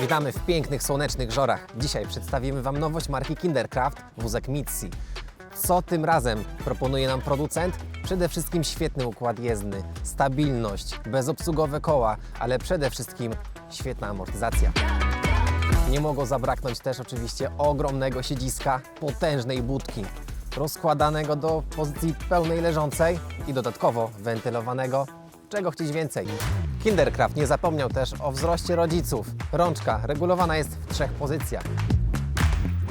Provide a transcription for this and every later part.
Witamy w pięknych, słonecznych żorach. Dzisiaj przedstawimy Wam nowość marki Kindercraft, wózek Mitsi. Co tym razem proponuje nam producent? Przede wszystkim świetny układ jezdny, stabilność, bezobsługowe koła, ale przede wszystkim świetna amortyzacja. Nie mogło zabraknąć też oczywiście ogromnego siedziska, potężnej budki, rozkładanego do pozycji pełnej leżącej i dodatkowo wentylowanego. Czego chcieć więcej? Kindercraft nie zapomniał też o wzroście rodziców. Rączka regulowana jest w trzech pozycjach.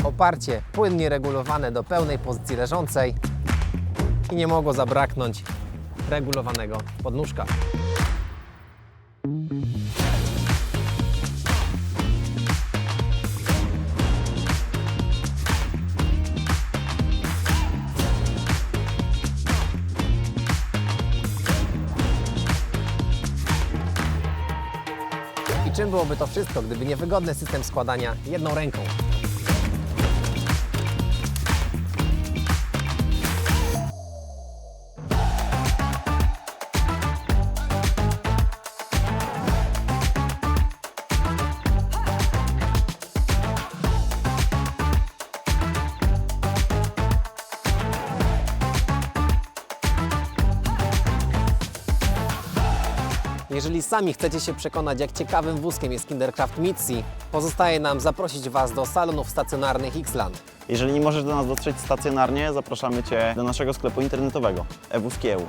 Oparcie płynnie regulowane do pełnej pozycji leżącej i nie mogło zabraknąć regulowanego podnóżka. Czym byłoby to wszystko, gdyby niewygodny system składania jedną ręką? Jeżeli sami chcecie się przekonać, jak ciekawym wózkiem jest Kindercraft Mitsi, pozostaje nam zaprosić Was do salonów stacjonarnych Xland. Jeżeli nie możesz do nas dotrzeć stacjonarnie, zapraszamy Cię do naszego sklepu internetowego ewuski.eu.